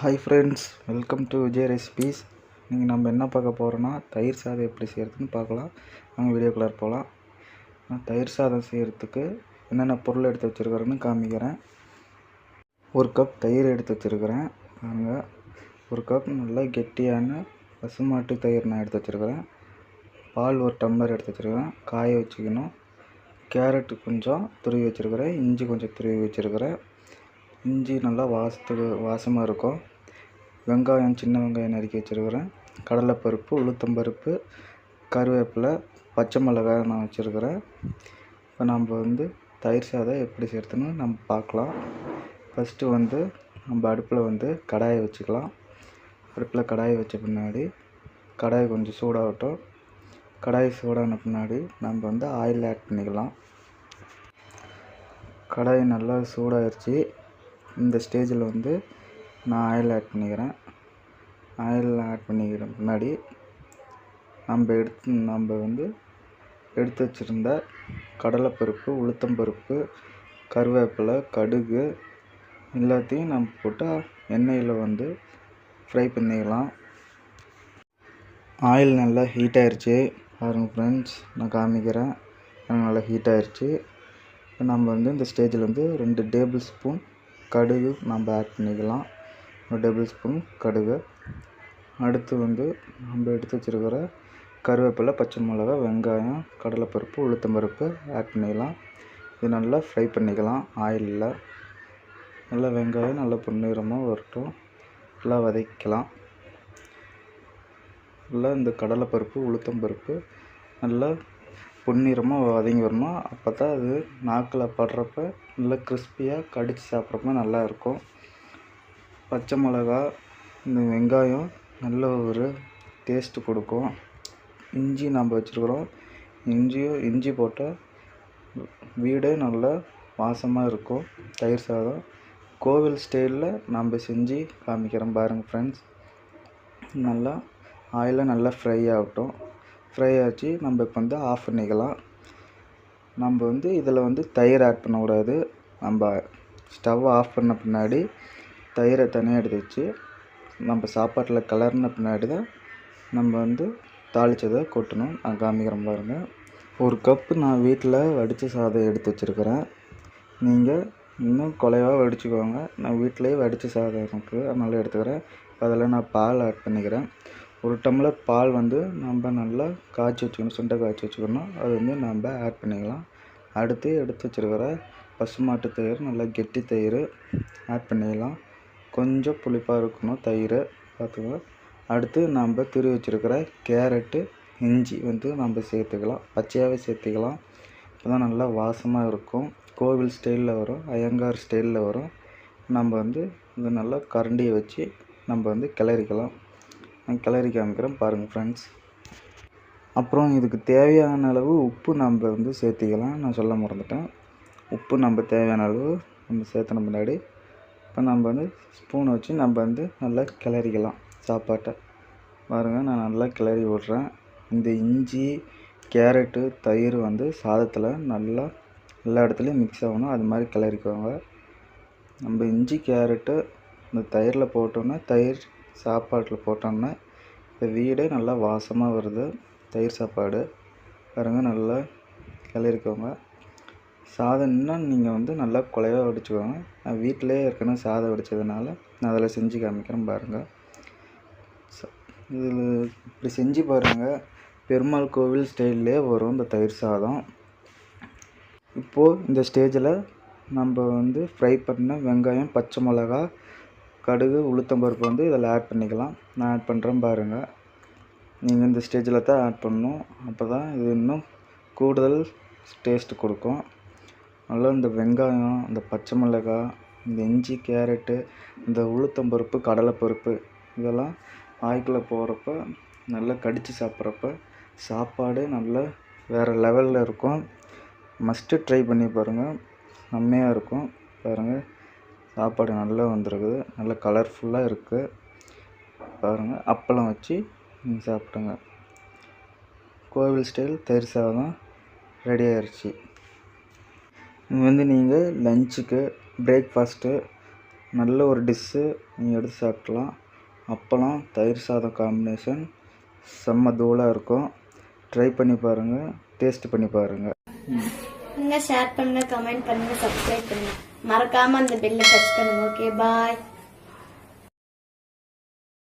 Hi friends welcome to Vijay recipes நீங்கள் நம்ம என்ன பார்க்க போகிறோன்னா தயிர் சாதம் எப்படி செய்கிறதுன்னு பார்க்கலாம். நாங்கள் வீடியோக்குள்ளே போகலாம் நான் தயிர் சாதம் செய்கிறதுக்கு என்னென்ன பொருள் எடுத்து வச்சுருக்கிறேன்னு காமிக்கிறேன். ஒரு கப் தயிர் எடுத்து வச்சுருக்கிறேன். நாங்கள் ஒரு கப் நல்லா கெட்டியான பசுமாட்டு தயிர் நான் எடுத்து வச்சுருக்கிறேன். பால் ஒரு டம்ளர் எடுத்து வச்சுருக்கிறேன். காய வச்சுக்கணும். கேரட்டு கொஞ்சம் துருவி வச்சுருக்கிறேன். இஞ்சி கொஞ்சம் துருவி வச்சுருக்கிறேன். இஞ்சி நல்லா வாசத்துக்கு வாசமாக இருக்கும். வெங்காயம் சின்ன வெங்காயம் நறுக்கி வச்சுருக்கிறேன். கடலைப்பருப்பு உளுத்தம்பருப்பு கருவேப்பிலை பச்சை மிளகாய் நான் வச்சுருக்கிறேன். இப்போ நம்ம வந்து தயிர் சாதம் எப்படி சேர்த்துன்னு நம்ம பார்க்கலாம். ஃபஸ்ட்டு வந்து நம்ம அடுப்பில் வந்து கடாயை வச்சுக்கலாம். அடுப்பில் கடாயை வச்ச பின்னாடி கடாய் கொஞ்சம் சூடாகட்டும். கடாய் சூடான பின்னாடி நம்ம வந்து ஆயில் ஆட் பண்ணிக்கலாம். கடாய் நல்லா சூடாகிடுச்சி இந்த ஸ்டேஜில் வந்து நான் ஆயில் ஆட் பண்ணிக்கிறேன். ஆயில் ஆட் பண்ணிக்கிற முன்னாடி நம்ம எடுத்து நம்ம வந்து எடுத்து வச்சுருந்த கடலைப்பருப்பு உளுத்தம்பருப்பு கருவேப்பிலை கடுகு எல்லாத்தையும் நம்ம போட்டு எண்ணெயில் வந்து ஃப்ரை பண்ணிக்கலாம். ஆயில் நல்லா ஹீட் ஆயிடுச்சு பாருங்கள் ஃப்ரெண்ட்ஸ் நான் காமிக்கிறேன். நல்லா ஹீட் ஆயிடுச்சு இப்போ நம்ம வந்து இந்த ஸ்டேஜில் வந்து ரெண்டு டேபிள் ஸ்பூன் கடுகு நம்ம ஆட் பண்ணிக்கலாம். ஒரு டேபிள் ஸ்பூன் கடுகு. அடுத்து வந்து நம்ம எடுத்து வச்சுருக்கிற கருவேப்பிலை பச்சை மிளகா வெங்காயம் கடலைப்பருப்பு உளுத்தம்பருப்பு ஆட் பண்ணிக்கலாம். இது நல்லா ஃப்ரை பண்ணிக்கலாம். ஆயிலில் நல்லா வெங்காயம் நல்லா பொன்னிறமாக வரட்டும். நல்லா வதக்கலாம் நல்லா இந்த கடலைப்பருப்பு உளுத்தம்பருப்பு நல்லா பொன்னிறமாக வதங்கி வரணும். அப்போ தான் அது நாக்கில் படுறப்ப நல்லா கிறிஸ்பியாக கடித்து சாப்பிட்றப்ப நல்லா இருக்கும். பச்சை மிளகா இந்த வெங்காயம் நல்ல ஒரு டேஸ்ட்டு கொடுக்கும். இஞ்சி நம்ம வச்சுருக்குறோம். இஞ்சியும் இஞ்சி போட்டால் வீடே நல்லா வாசமாக இருக்கும். தயிர் சாதம். கோவில் ஸ்டைலில் நம்ம செஞ்சு காமிக்கிறோம் பாருங்கள் ஃப்ரெண்ட்ஸ் நல்லா ஆயிலில் நல்லா ஃப்ரை ஆகட்டும். ஃப்ரை ஆச்சு. நம்ம இப்போ வந்து ஆஃப் பண்ணிக்கலாம் நம்ம வந்து இதில் வந்து தயிர் ஆட் பண்ணக்கூடாது நம்ம ஸ்டவ் ஆஃப் பண்ண பின்னாடி தயிரை தனியாக எடுத்து வச்சு நம்ம சாப்பாட்டில் கலர்ன பின்னாடி தான் நம்ம வந்து தாளித்ததை கொட்டணும். நான் காமிக்கிறேன் பாருங்கள் ஒரு கப்பு நான் வீட்டில் வடித்த சாதம் எடுத்து வச்சுருக்கிறேன். நீங்கள் இன்னும் குலைவாக வடிச்சுக்கோங்க. நான் வீட்டிலேயே வடித்த சாதம் எனக்கு அதனால் எடுத்துக்கிறேன். அதில் நான் பால் ஆட் பண்ணிக்கிறேன். ஒரு டம்ளர் பால் வந்து நம்ம நல்லா காய்ச்சி வச்சுக்கணும் சுண்டை காய்ச்சி வச்சுக்கணும். அது வந்து நம்ம ஆட் பண்ணிக்கலாம். அடுத்து எடுத்து வச்சுருக்கிற பசுமாட்டு தயிர் நல்லா கெட்டி தயிர் ஆட் பண்ணிக்கலாம். கொஞ்சம் புளிப்பாக இருக்கணும் தயிர் பார்த்துக்கலாம் அடுத்து நம்ம துருவி வச்சுருக்கிற கேரட்டு இஞ்சி வந்து நம்ம சேர்த்துக்கலாம். பச்சையாகவே சேர்த்துக்கலாம். இப்போ தான் நல்லா வாசமாக இருக்கும். கோவில் ஸ்டைலில் வரும் ஐயங்கார் ஸ்டைலில் வரும். நம்ம வந்து இது நல்லா கரண்டியை வச்சு நம்ம வந்து கிளறிக்கலாம். நான் கிளறி காமிக்கிறேன் பாருங்கள் ஃப்ரெண்ட்ஸ் அப்புறம் இதுக்கு தேவையான அளவு உப்பு நம்ம வந்து சேர்த்திக்கலாம். நான் சொல்ல மறந்துட்டேன். உப்பு நம்ம தேவையான அளவு நம்ம சேர்த்தன முன்னாடி இப்போ நம்ம வந்து ஸ்பூனை வச்சு நம்ம வந்து நல்லா கிளறிக்கலாம் சாப்பாட்டை. பாருங்கள் நான் நல்லா கிளறி விட்றேன். இந்த இஞ்சி கேரட்டு தயிர் வந்து சாதத்தில் நல்லா எல்லா இடத்துலையும் மிக்ஸ் ஆகணும். அது மாதிரி கிளறிக்குவாங்க நம்ம இஞ்சி கேரட்டு இந்த தயிரில் போட்டோன்னா தயிர் சாப்பாட்டில் போட்டோம்னா இந்த வீடே நல்லா வாசமாக வருது. தயிர் சாப்பாடு. பாருங்கள் நல்லா கிளறிக்கோங்க சாதம் இன்னும் நீங்கள் வந்து நல்லா குலையாக வடிச்சுக்கோங்க. நான் வீட்டிலே ஏற்கனவே சாதம் வடித்ததுனால நான் அதில் செஞ்சு காமிக்கிறேன் பாருங்கள் இதில் இப்படி செஞ்சு பாருங்கள் பெருமாள் கோவில் ஸ்டைல்லே வரும் இந்த தயிர் சாதம். இப்போது இந்த ஸ்டேஜில் நம்ம வந்து ஃப்ரை பண்ண வெங்காயம் பச்சை மிளகா கடுகு உளுத்தம்பருப்பு வந்து இதில் ஆட் பண்ணிக்கலாம். நான் ஆட் பண்ணுறேன் பாருங்கள் நீங்கள் இந்த ஸ்டேஜில் தான் ஆட் பண்ணணும். அப்போ தான் இது இன்னும் கூடுதல் டேஸ்ட் கொடுக்கும். நல்லா இந்த வெங்காயம் இந்த பச்சை மிளகாய் இந்த இஞ்சி கேரட்டு இந்த உளுத்தம்பருப்பு கடலைப்பருப்பு இதெல்லாம் வாய்க்குள்ளே போகிறப்ப நல்லா கடித்து சாப்பிட்றப்ப சாப்பாடு நல்லா வேறு லெவலில் இருக்கும். மஸ்ட்டு ட்ரை பண்ணி பாருங்கள் செம்மையாக இருக்கும். பாருங்கள் சாப்பாடு நல்லா வந்திருக்குது. நல்லா கலர்ஃபுல்லாக இருக்குது பாருங்கள் அப்பளம் வச்சு நீங்கள் சாப்பிடுங்க. கோவில் ஸ்டைல் தயிர் சாதம் ரெடி ஆயிடுச்சு இது வந்து நீங்கள் லஞ்சுக்கு பிரேக்ஃபாஸ்ட்டு நல்ல ஒரு டிஷ்ஷு நீங்கள் எடுத்து சாப்பிட்லாம். அப்பளம் தயிர் சாதம் காம்பினேஷன் செம்ம தூளாக இருக்கும். ட்ரை பண்ணி பாருங்கள் டேஸ்ட் பண்ணி பாருங்கள் ஷேர் பண்ணுங்க கமெண்ட் பண்ணுங்க சப்ஸ்கிரைப் பண்ணுங்க. மறக்காம அந்த பெல்லை டச் பண்ணுங்க ஓகே பாய்